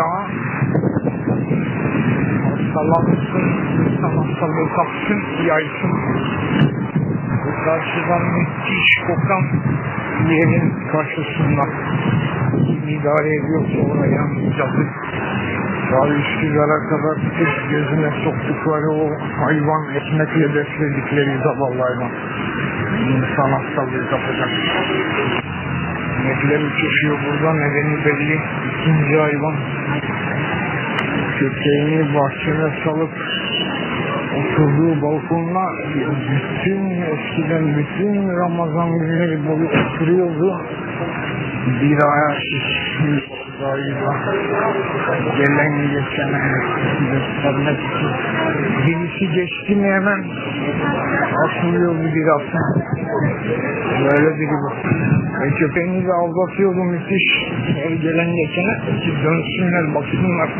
daha hastalanmışsın, insan hastalığı kapsın, yaysın. Bu karşıdan müthiş kokan yerin karşısında kim idare ediyorsa oraya yazık. Daha Üsküdar'a kadar tek gözüne soktukları o hayvan ekmekle besledikleri zavallı hayvan. İnsan hastalığı kapacak. Inekler uçuşuyor burada nedeni belli. İkinci hayvan köpeğini bahçene salıp oturduğu balkonla bütün eskiden bütün Ramazan günleri boyu oturuyordu. Bir aya gelen geçene göstermek için. Geçti mi hemen atılıyordu bir hafta. Böyle biri bu. Ve köpeğini de aldatıyordu müthiş. Her gelen geçene dönsünler baksınlar.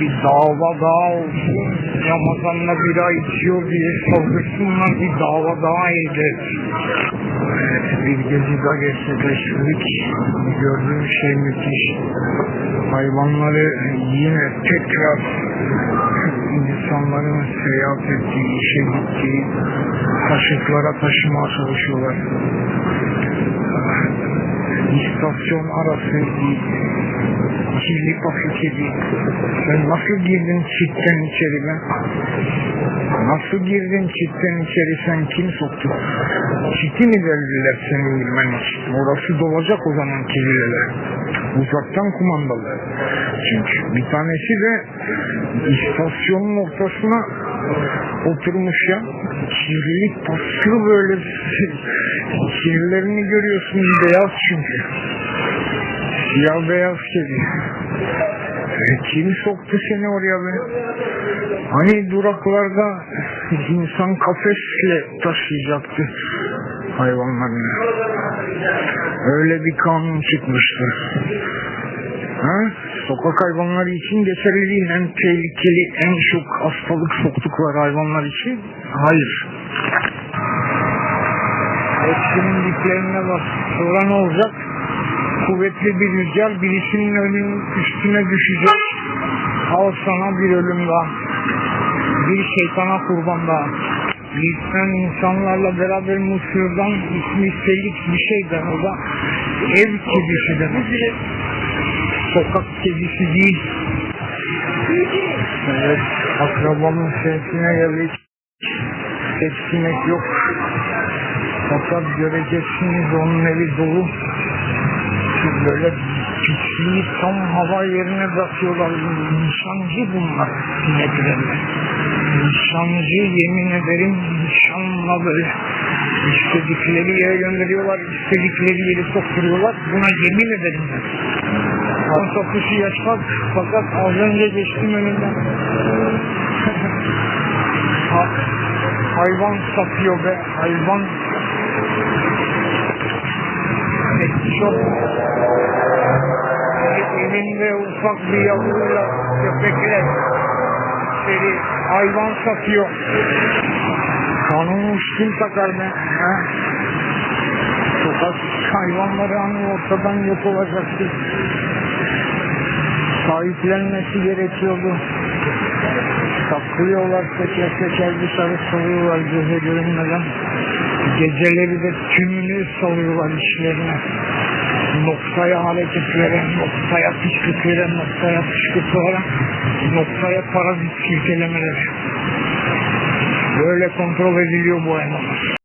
Bir dava daha olsun. Ramazan'da bir ay içiyor diye saldırsınlar bir dava daha iyidir. Bir gezi daha gerçekleştirdik. Gördüğüm şey müthiş. Hayvanları yine tekrar insanların seyahat ettiği, işe gittiği taşıtlara taşımaya çalışıyorlar. İstasyon arası bir kirli paketi Sen nasıl girdin çitten içeri be? Nasıl girdin çitten içeri sen kim soktu? Çiti mi verdiler senin girmen için? Orası dolacak o zaman kirliler. Uzaktan kumandalı. Çünkü bir tanesi de istasyonun ortasına oturmuş ya. Kirlilik paslı böyle kirlerini görüyorsun beyaz çünkü. Siyah beyaz kedi. E, kim soktu seni oraya be? Hani duraklarda insan kafesle taşıyacaktı hayvanlarını. Öyle bir kanun çıkmıştı. Ha? Sokak hayvanları için geçerli değil. En tehlikeli, en çok hastalık soktukları hayvanlar için. Hayır. Hepsinin diplerine bak. Sonra olacak? Kuvvetli bir rüzgar birisinin önünün üstüne düşecek. Al sana bir ölüm daha. Bir şeytana kurban daha. İnsan insanlarla beraber Mısır'dan ismi Felik bir şey de o da ev kedisi demek. Sokak kedisi değil. Evet, akrabamın sesine geldik. Tepsimek yok. Fakat göreceksiniz onun evi dolu. Böyle pisliği tam hava yerine bırakıyorlar. Nişancı bunlar sineklerine. Nişancı yemin ederim nişanla böyle istedikleri yere gönderiyorlar, istedikleri yere sokturuyorlar. Buna yemin ederim ben. Kan satışı yaşmak fakat az önce geçtim önünden. Ha, hayvan satıyor be, hayvan. Pet shop. Elinde ufak bir yavruyla köpekle seri hayvan satıyor. Kanunu kim takar be? Ha? Sokak hayvanları hani ortadan yok olacaktı. Sahiplenmesi gerekiyordu. Saklıyorlar teker teker dışarı salıyorlar göze görünmeden. Geceleri de tümünü salıyorlar işlerine. Noktaya hareketlere, noktaya pisliklere, noktaya fışkırtılara, noktaya parazit silkelemelere. Böyle kontrol ediliyor bu hayvanlar.